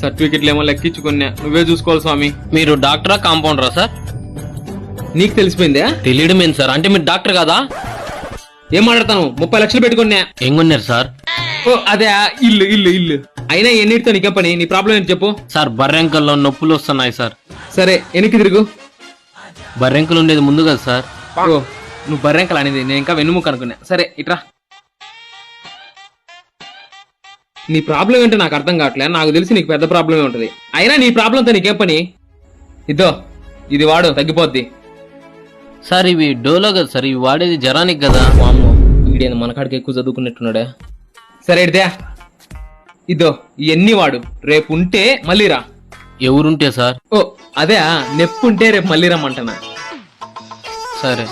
సర్టిఫికెట్లు ఏమో లెక్కించుకున్నా. నువ్వే చూసుకోవాలి స్వామి. మీరు డాక్టరా కాంపౌండరా సార్? నీకు తెలిసిపోయిందా? తెలియడం ఏంటి సార్. అంటే మీరు డాక్టర్ కదా? ఏం మాట్లాడతాను? ముప్పై లక్షలు పెట్టుకున్నా. ఏం కొన్నారు సార్? ఓ అదే ఇల్లు ఇల్లు ఇల్లు. అయినా ఎన్నిటితో నీకే పని? నీ ప్రాబ్లం ఏంటి చెప్పు. సార్ బర్రెంకల్లో నొప్పులు వస్తున్నాయి సార్. సరే వెనక్కి తిరుగు. బర్రెంకలు ఉండేది ముందు కదా సార్. ఓ నువ్వు బర్రెంకలు అనేది. నేను ఇంకా వెన్నుముక అనుకున్నా. సరే ఇట్రా. నీ ప్రాబ్లం ఏంటో నాకు అర్థం కావట్లే. నాకు తెలిసి నీకు పెద్ద ప్రాబ్లమే ఉంటుంది. అయినా నీ ప్రాబ్లంతో నీకేం పని? ఇద్దో ఇది వాడు తగ్గిపోద్ది. సార్ ఇవి డోలో కదా సార్ ఇవి వాడేది జరానికి కదా? వామ్మో వీడేంది మన కాడికి ఎక్కువ చదువుకున్నట్టున్నాడే? సరే ఇడితే ఇదో ఇవన్నీ వాడు. రేపు ఉంటే మళ్ళీ రా. ఎవరుంటే సార్? ఓ అదే నొప్పి ఉంటే రేపు మళ్ళీ రమ్మంటున్నా. సరే.